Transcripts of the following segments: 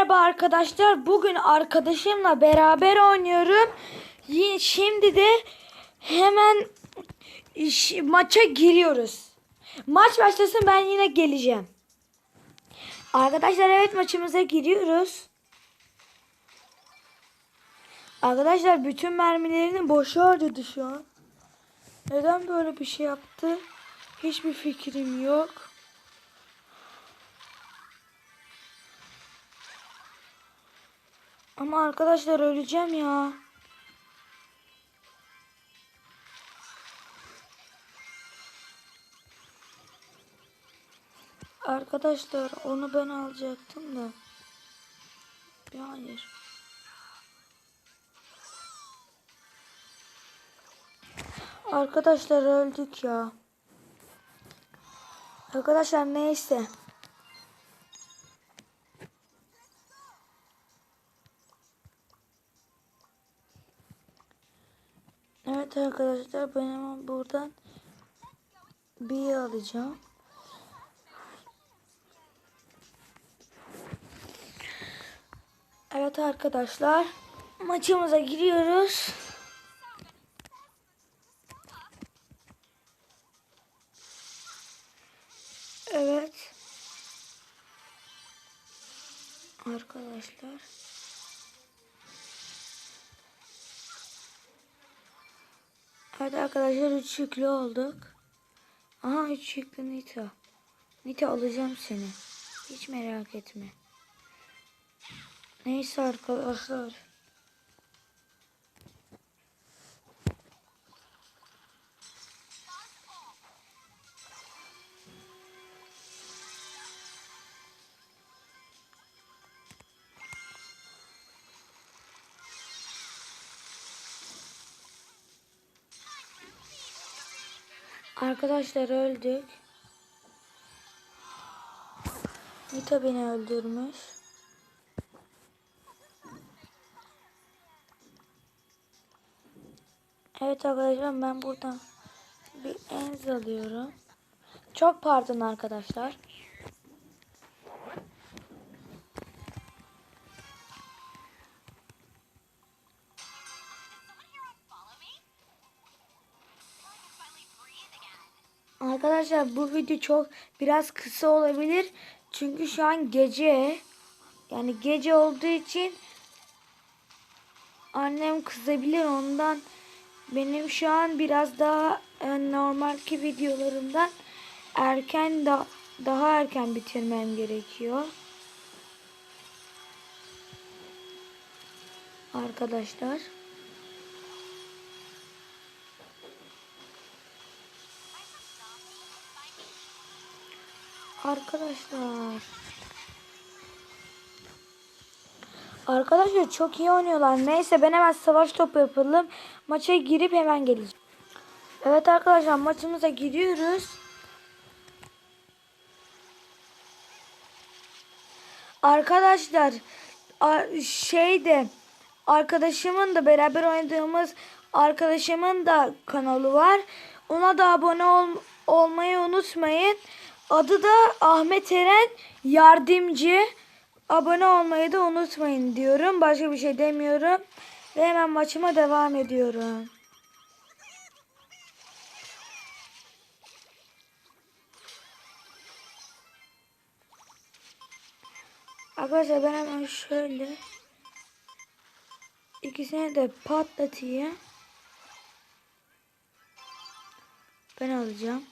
merhaba arkadaşlar. Bugün arkadaşımla beraber oynuyorum. Şimdi de hemen maça giriyoruz. Maç başlasın ben yine geleceğim. Arkadaşlar evet maçımıza giriyoruz. Arkadaşlar bütün mermilerini boşa harcadı şu an. Neden böyle bir şey yaptı? Hiçbir fikrim yok. Ama arkadaşlar öleceğim ya. Arkadaşlar onu ben alacaktım da. Ya hayır. Arkadaşlar öldük ya. Arkadaşlar neyse. Evet arkadaşlar ben hemen buradan bir alacağım. Evet arkadaşlar maçımıza giriyoruz. Evet. Arkadaşlar. Evet arkadaşlar 3 yüklü olduk. Aha 3 yüklü Nita. Nita alacağım seni. Hiç merak etme. Neyse arkadaşlar. Arkadaşlar öldük. Nita beni öldürmüş. Evet arkadaşlar ben buradan bir enz alıyorum. Çok pardon arkadaşlar. Arkadaşlar bu video çok biraz kısa olabilir. Çünkü şu an gece. Yani gece olduğu için annem kızabilir ondan. Benim şu an biraz daha e, normalki videolarımdan erken da daha erken bitirmem gerekiyor. Arkadaşlar. Arkadaşlar. Arkadaşlar çok iyi oynuyorlar. Neyse ben hemen savaş topu yapalım. Maça girip hemen geleceğim. Evet arkadaşlar maçımıza giriyoruz. Arkadaşlar şeyde arkadaşımın da beraber oynadığımız arkadaşımın da kanalı var. Ona da abone ol- olmayı unutmayın. Adı da Ahmet Eren Yardımcı. Abone olmayı da unutmayın diyorum. Başka bir şey demiyorum. Ve hemen maçıma devam ediyorum. Arkadaşlar ben hemen şöyle ikisini de patlatayım. Ben alacağım.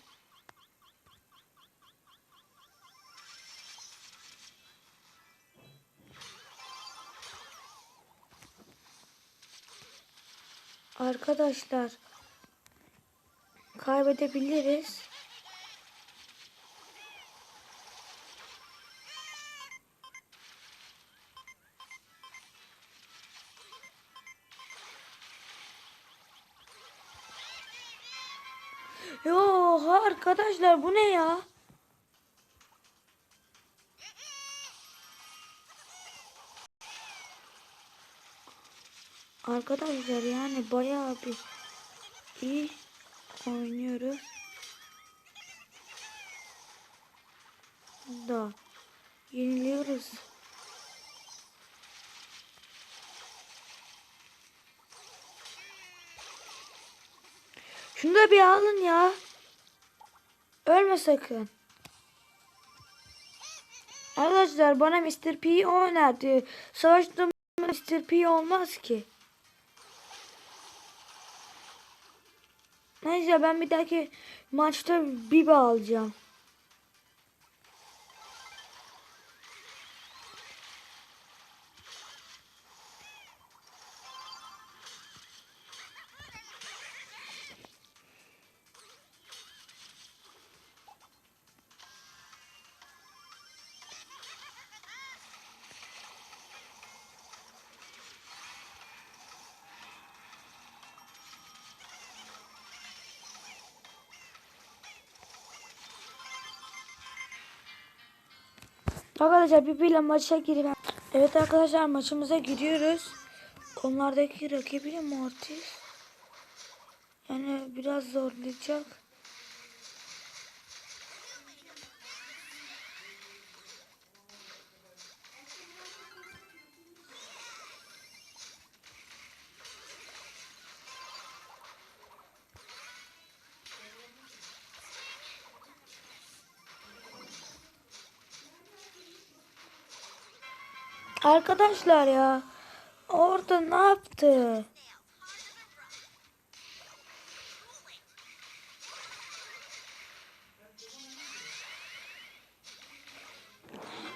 Arkadaşlar kaybedebiliriz. Yo arkadaşlar bu ne ya? Arkadaşlar yani bayağı bir iyi oynuyoruz. Da yeniliyoruz. Şunu da bir alın ya. Ölme sakın. Arkadaşlar bana Mr. P önerdi. Savaştığım Mr. P olmaz ki. Neyse ben bir dahaki maçta Biba alacağım. Arkadaşlar Bibi'yle maça girelim. Evet arkadaşlar maçımıza giriyoruz. Onlardaki rakibi Mortis. Yani biraz zorlayacak. Arkadaşlar ya orada ne yaptı?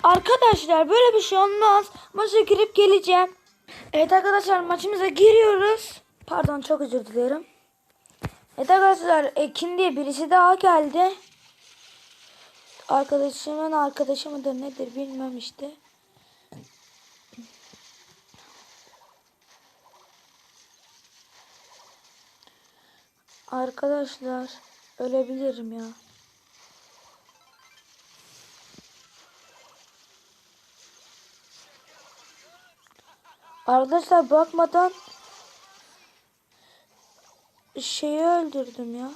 Arkadaşlar böyle bir şey olmaz. Maça girip geleceğim. Evet arkadaşlar maçımıza giriyoruz. Pardon çok özür dilerim. Evet arkadaşlar Ekin diye birisi daha geldi. Arkadaşımın arkadaşı mıdır nedir bilmem işte. Arkadaşlar ölebilirim ya. Arkadaşlar bakmadan şeyi öldürdüm ya.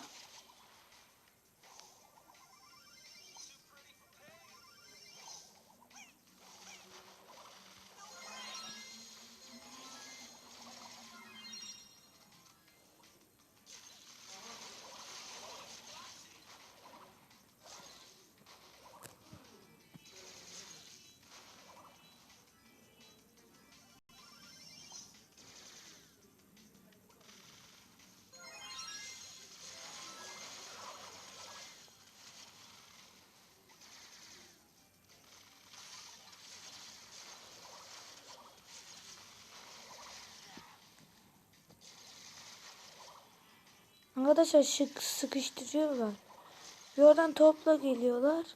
Arkadaşlar şık sıkıştırıyorlar. Bir oradan topla geliyorlar.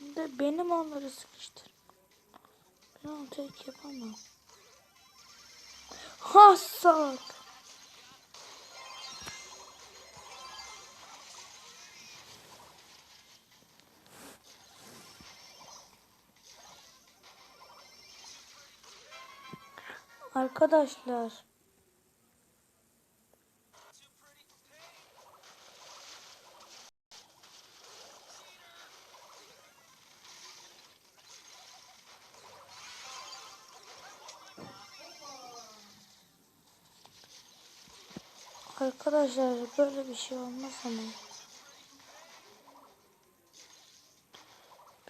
De benim onları sıkıştır. Ben onu tek yapamam. Ha Arkadaşlar. Arkadaşlar böyle bir şey olmaz ama.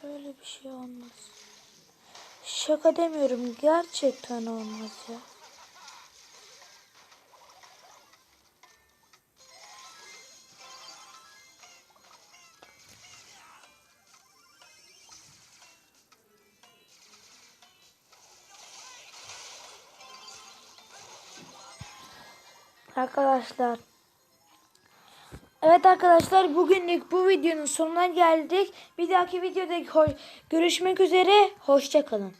Böyle bir şey olmaz. Şaka demiyorum gerçekten olmaz ya. Arkadaşlar. Evet arkadaşlar bugünlük bu videonun sonuna geldik. Bir dahaki videoda görüşmek üzere. Hoşçakalın.